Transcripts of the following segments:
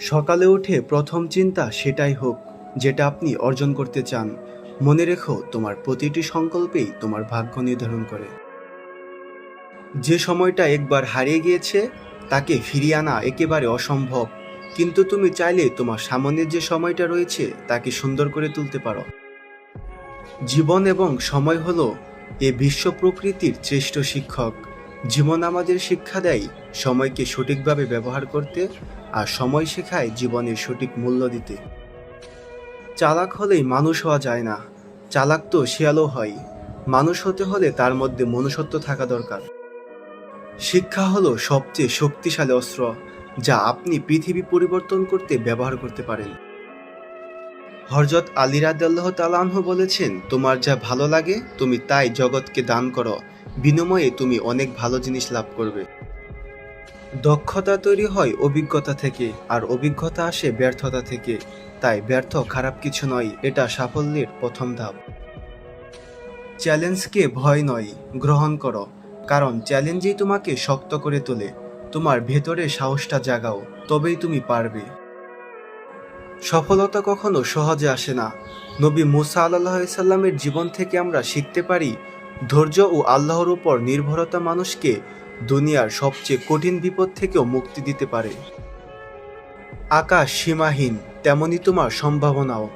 সকালে উঠে প্রথম চিন্তা সেটাই হোক, যেটা আপনি অর্জন করতে চান। মনে রেখো, তোমার প্রতিটি সংকল্পেই তোমার ভাগ্য নির্ধারণ করে। যে সময়টা একবার হারিয়ে গিয়েছে, তাকে ফিরিয়ে আনা একেবারে অসম্ভব। কিন্তু তুমি চাইলে তোমার সামনের যে সময়টা রয়েছে, তাকে সুন্দর করে তুলতে পারো। জীবন এবং সময় হলো এ বিশ্ব প্রকৃতির শ্রেষ্ঠ শিক্ষক। জীবন আমাদের শিক্ষা দেয়, সময়কে সঠিকভাবে ব্যবহার করতে আর সময় শেখায় জীবনের সঠিক মূল্য দিতে। চালাক হলেই মানুষ হওয়া যায় না, চালাক তো শিয়ালও হয়। মানুষ হতে হলে তার মধ্যে মনুষ্যত্ব থাকা দরকার। শিক্ষা হলো সবচেয়ে শক্তিশালী অস্ত্র, যা আপনি পৃথিবী পরিবর্তন করতে ব্যবহার করতে পারেন। হরজত আলী রাদিয়াল্লাহ তালাহ বলেছেন, তোমার যা ভালো লাগে, তুমি তাই জগৎকে দান করো। বিনিময়ে তুমি অনেক ভালো জিনিস লাভ করবে। দক্ষতা তৈরি হয় অভিজ্ঞতা থেকে, আর অভিজ্ঞতা আসে ব্যর্থতা থেকে। তাই ব্যর্থ খারাপ কিছু নয়, এটা সাফল্যের প্রথম ধাপ। চ্যালেঞ্জকে ভয় নয়, গ্রহণ করো। কারণ চ্যালেঞ্জই তোমাকে শক্ত করে তোলে। তোমার ভেতরে সাহসটা জাগাও, তবেই তুমি পারবে। সফলতা কখনো সহজে আসে না। নবী মুসা আল্লাহ সাল্লামের জীবন থেকে আমরা শিখতে পারি ধৈর্য ও আল্লাহর উপর নির্ভরতা মানুষকে দুনিয়ার সবচেয়ে কঠিন বিপদ থেকেও মুক্তি দিতে পারে। আকাশ সীমাহীন তেমনি তোমার সম্ভাবনাও।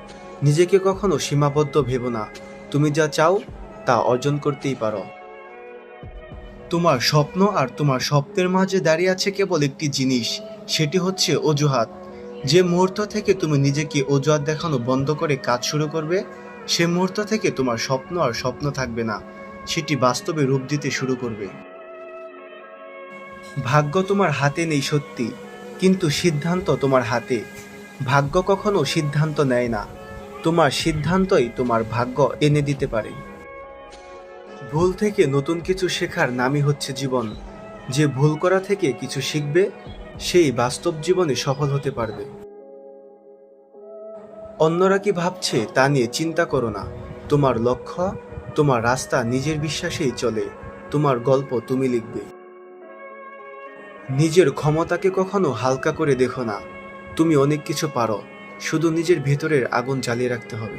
নিজেকে কখনো সীমাবদ্ধ ভেবো না। তুমি যা চাও, তা অর্জন করতেই পারো। তোমার স্বপ্ন আর তোমার স্বপ্নের মাঝে দাঁড়িয়ে আছে কেবল একটি জিনিস, সেটি হচ্ছে অজুহাত। যে মুহূর্ত থেকে তুমি নিজেকে অজুহাত দেখানো বন্ধ করে কাজ শুরু করবে, সে মুহূর্ত থেকে তোমার স্বপ্ন আর স্বপ্ন থাকবে না। সেটি বাস্তবে রূপ দিতে শুরু করবে। ভাগ্য তোমার হাতে নেই সত্যি, কিন্তু সিদ্ধান্ত তোমার হাতে। ভাগ্য কখনো সিদ্ধান্ত নেয় না, তোমার সিদ্ধান্তই তোমার ভাগ্য এনে দিতে পারে। ভুল থেকে নতুন কিছু শেখার নামই হচ্ছে জীবন। যে ভুল করা থেকে কিছু শিখবে, সেই বাস্তব জীবনে সফল হতে পারবে। অন্যরা কি ভাবছে তা নিয়ে চিন্তা করো না, তোমার লক্ষ্য তোমার রাস্তা নিজের বিশ্বাসেই চলে, তোমার গল্প তুমি লিখবে। নিজের ক্ষমতাকে কখনো হালকা করে দেখো না, তুমি অনেক কিছু পারো, শুধু নিজের ভেতরের আগুন জ্বালিয়ে রাখতে হবে।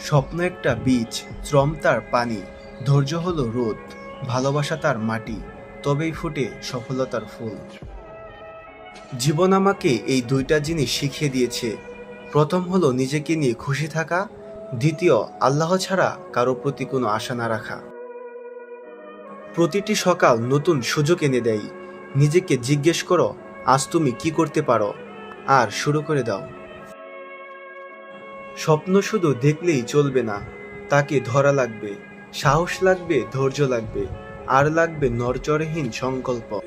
স্বপ্ন একটা বীজ, শ্রম তার পানি, ধৈর্য হলো রোদ, ভালোবাসা তার মাটি, তবেই ফুটে সফলতার ফুল। জীবন আমাকে এই দুইটা জিনিস শিখিয়ে দিয়েছে। প্রথম হলো নিজেকে নিয়ে খুশি থাকা দ্বিতীয়, আল্লাহ ছাড়া কারও প্রতি কোনো আশা না রাখা। প্রতিটি সকাল নতুন সুযোগ এনে দেয়। নিজেকে জিজ্ঞেস করো, আজ তুমি কি করতে পারো? আর শুরু করে দাও। স্বপ্ন শুধু দেখলেই চলবে না, তাকে ধরা লাগবে। সাহস লাগবে, ধৈর্য লাগবে, আর লাগবে নরচরহীন সংকল্প।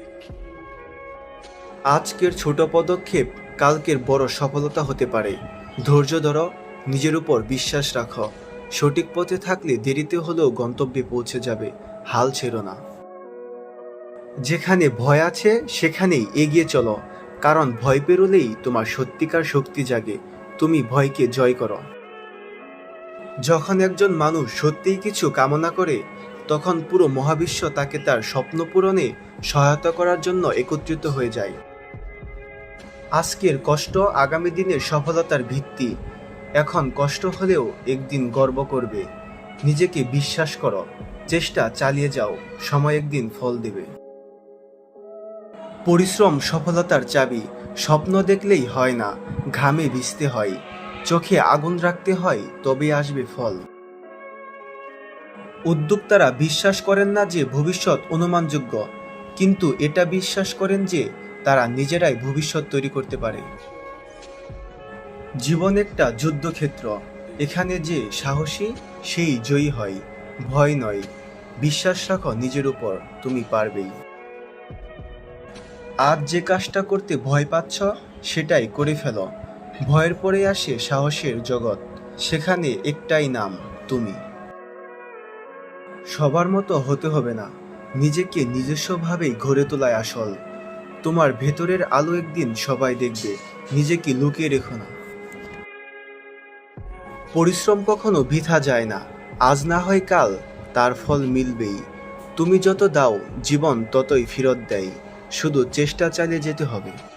আজকের ছোট পদক্ষেপ কালকের বড় সফলতা হতে পারে। ধৈর্য ধরো নিজের উপর বিশ্বাস রাখো। সঠিক পথে থাকলে দেরিতে হলেও গন্তব্যে পৌঁছে যাবে। হাল ছেড়ো না। যেখানে ভয় আছে, সেখানেই এগিয়ে চলো। কারণ ভয় পেরোলেই তোমার সত্যিকার শক্তি জাগে। তুমি ভয়কে জয় করো। যখন একজন মানুষ সত্যিই কিছু কামনা করে, তখন পুরো মহাবিশ্ব তাকে তার স্বপ্ন পূরণে সহায়তা করার জন্য একত্রিত হয়ে যায়। আজকের কষ্ট আগামী দিনের সফলতার ভিত্তি। এখন কষ্ট হলেও একদিন গর্ব করবে। নিজেকে বিশ্বাস করো, চেষ্টা চালিয়ে যাও, সময় একদিন ফল দেবে। পরিশ্রম সফলতার চাবি, স্বপ্ন দেখলেই হয় না, ঘামে ভিজতে হয়। চোখে আগুন রাখতে হয় তবে আসবে ফল। উদ্যোক্তারা বিশ্বাস করেন না যে ভবিষ্যৎ অনুমানযোগ্য, কিন্তু এটা বিশ্বাস করেন যে তারা নিজেরাই ভবিষ্যৎ তৈরি করতে পারে। জীবন একটা যুদ্ধক্ষেত্র। এখানে যে সাহসী, সেই জয়ী হয়। ভয় নয়। বিশ্বাস রাখো নিজের উপর, তুমি পারবেই। আজ যে কাজটা করতে ভয় পাচ্ছ, সেটাই করে ফেলো। ভয়ের পরে আসে সাহসের জগৎ। সেখানে একটাই নাম, তুমি। সবার মতো হতে হবে না। নিজেকে নিজস্বভাবেই গড়ে তোলায় আসল। তোমার ভেতরের আলো একদিন সবাই দেখবে। নিজেকে লুকিয়ে রেখো না। পরিশ্রম কখনো বৃথা যায় না। আজ না হয় কাল, তার ফল মিলবেই। তুমি যত দাও, জীবন ততই ফেরত দেয়। শুধু চেষ্টা চালিয়ে যেতে হবে।